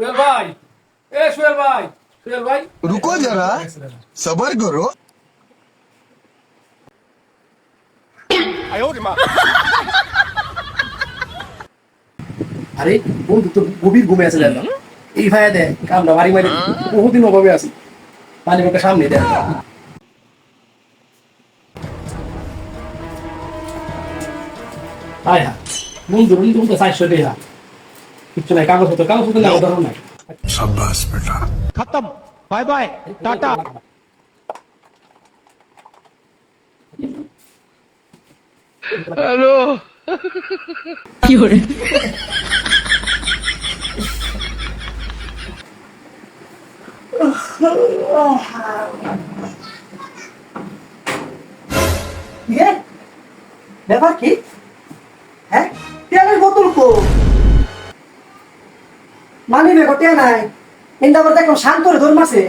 সোহেল ভাই। এ সোহেল ভাই সোহেল ভাই। রুকো যারা সবার করো। আরে বন্ধু তো গভীর ঘুমে আছে দেখ এই ভাইয়া দেখ কামড়া মারি মারি বহুদিন অভাবে আছি। পানি বোকা সামনে দেখ আয় হা। বন্ধু বন্ধু তো চারশো হা। কিছু নাই কাগজ হতো কাগজ হতো না ধরো নাই। সাব্বাস বেটা। খতম বাই বাই টাটা। হ্যালো। কি হরে ব্যাপার কি? হ্যাঁ তেলের বোতল কো মানি বেগো তে নাই কিন্তু আবার দেখো শান্ত করে ধর্ম আছে।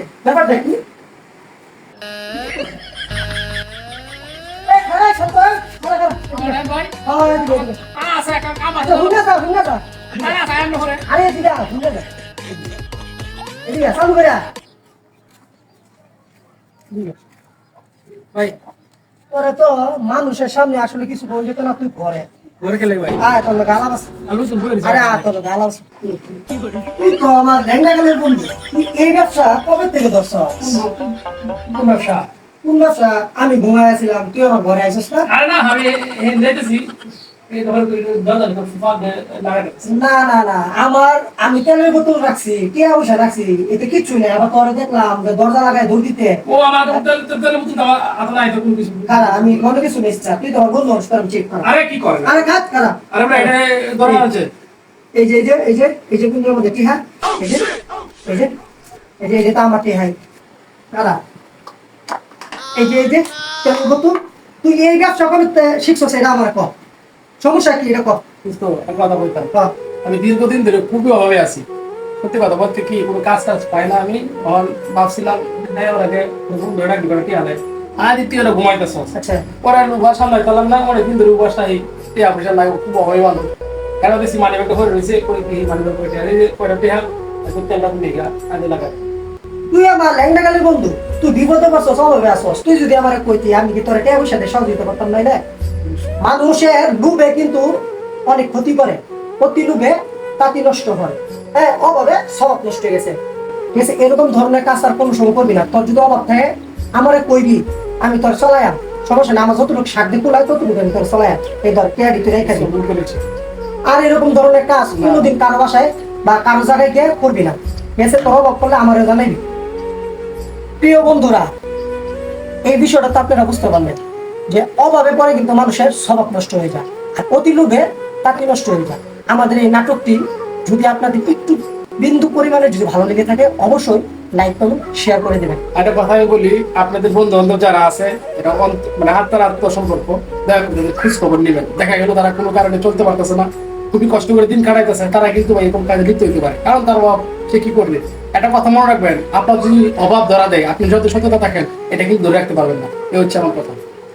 হ্যাঁ, এদিকে, এদিকে। আচ্ছা। আরে চালু করে ভাই। তোরে তো মানুষের সামনে আসলে কিছু বলে যেত না তুই ঘরে। ঘরে খেলে ভাই। আয় তোর গালাম আছে। আলু তো বই আরে আয় তোর গালাম আছে। তুই তো আমার ল্যাংড়া গালের বন্ধু। তুই এই ব্যবসা কবে থেকে ধরছ? কোন ব্যবসা? কোন ব্যবসা? আমি ঘুমাইছিলাম তুই আমার ঘরে আইসিস না? না আমি না না না আমার আমি তেলের বোতল রাখছি কে রাখছি এতে কিচ্ছু নেই। আবার তোরে দেখলাম যে দরজা লাগায় দৌড় দিতে। ও আমার কোনো কিছু আমি তুই তো বন্ধু মানুষ চেক করা আরে কি করে? আরে খাত খারা আরে ভাই এটা দরকার আছে। এই যে এই যে এই যে এই যে কুঞ্জের মধ্যে টিহা এই যে এই যে এই যে এই যে তা আমার টিহাই কারা এই যে এই যে তেলের বোতল তুই এই ব্যবসা কবে তে- শিখছস এটা আমার কর সমস্যা কি? এটা এক কথা বলতাম। আমি দীর্ঘদিন ধরে খুবই অভাবে আছি। সত্যি কথা বলতে কি কোনো কাজ টাজ পাই না আমি। তখন ভাবছিলাম দেয় ওরা ধরে রাখবি করে কি আলে আর দ্বিতীয় ঘুমাইতেছ। আচ্ছা। উপাস সামলাই পেলাম না। অনেক দিন ধরে উপাসটা এই টিয়া পয়সা লাগে খুব অভাবে ভালো কেন বেশি মানি ব্যাগটা হয়ে রয়েছে? কই কি মানি ব্যাগ কয়টা টিয়া এখন তেলটা তুমি গা আগে লাগাই তুই আমার গালের বন্ধু। তুই বিপদে পারছস অভাবে আসছস তুই যদি আমার কইতি আমি কি তোর টেবিল সাথে সহযোগিতা করতাম নাই না মানুষের ডুবে কিন্তু অনেক ক্ষতি করে। প্রতি ডুবে তাঁতি নষ্ট হয়। হ্যাঁ অভাবে সব নষ্ট হয়ে গেছে। ঠিক আছে এরকম ধরনের কাজ আর কোনো সময় করবি না। তোর যদি অভাব থাকে আমারে কইবি আমি তোর চলায়াম সমস্যা না আমার যতটুকু দিয়ে কুলাই ততটুকু আমি তোর চলায়াম এই ধর কেয়ারি তুই রেখে আর এরকম ধরনের কাজ কোনোদিন কারও বাসায় বা কারও জায়গায় গিয়ে করবি না। গেছে তোর অভাব করলে আমারও জানাইবি প্রিয় বন্ধুরা এই বিষয়টা তো আপনারা বুঝতে পারলেন। যে অভাবে পরে কিন্তু মানুষের স্বভাব নষ্ট হয়ে যায়। আর অতি লোভে তাকে নষ্ট হয়ে যায়। আমাদের এই নাটকটি যদি আপনাদের একটু বিন্দু পরিমাণে যদি ভালো লেগে থাকে, অবশ্যই লাইক করুন শেয়ার করে দেবেন। একটা কথা বলি, আপনাদের বন্ধু বান্ধব যারা আছে এটা মানে আত্মার আত্ম সম্পর্ক খোঁজ খবর নেবেন। দেখা গেল তারা কোনো কারণে চলতে পারতেছে না। খুবই কষ্ট করে দিন কাটাইতেছে, তারা কিন্তু এরকম কাজে লিপ্ত হইতে পারে। কারণ তার অভাব, সে কি করবে? একটা কথা মনে রাখবেন, আপনার যদি অভাব ধরা দেয়, আপনি যত সততা থাকেন, এটা কিন্তু ধরে রাখতে পারবেন না। এ হচ্ছে আমার কথা।